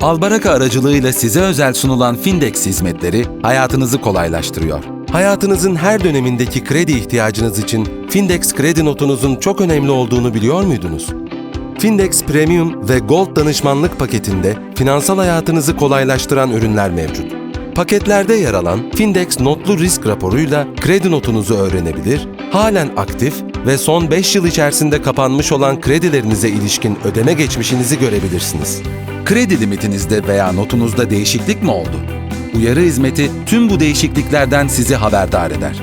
Albaraka aracılığıyla size özel sunulan Findex hizmetleri hayatınızı kolaylaştırıyor. Hayatınızın her dönemindeki kredi ihtiyacınız için Findex kredi notunuzun çok önemli olduğunu biliyor muydunuz? Findex Premium ve Gold danışmanlık paketinde finansal hayatınızı kolaylaştıran ürünler mevcut. Paketlerde yer alan Findex notlu risk raporuyla kredi notunuzu öğrenebilir, halen aktif ve son 5 yıl içerisinde kapanmış olan kredilerinize ilişkin ödeme geçmişinizi görebilirsiniz. Kredi limitinizde veya notunuzda değişiklik mi oldu? Uyarı hizmeti tüm bu değişikliklerden sizi haberdar eder.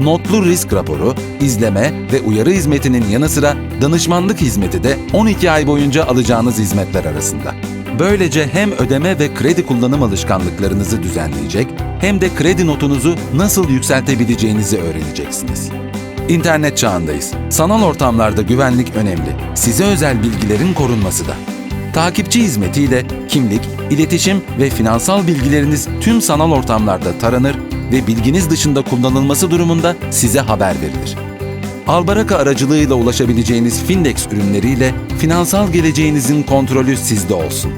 Notlu risk raporu, izleme ve uyarı hizmetinin yanı sıra danışmanlık hizmeti de 12 ay boyunca alacağınız hizmetler arasında. Böylece hem ödeme ve kredi kullanım alışkanlıklarınızı düzenleyecek hem de kredi notunuzu nasıl yükseltebileceğinizi öğreneceksiniz. İnternet çağındayız. Sanal ortamlarda güvenlik önemli. Size özel bilgilerin korunması da. Takipçi hizmetiyle kimlik, iletişim ve finansal bilgileriniz tüm sanal ortamlarda taranır ve bilginiz dışında kullanılması durumunda size haber verilir. Albaraka aracılığıyla ulaşabileceğiniz Findex ürünleriyle finansal geleceğinizin kontrolü sizde olsun.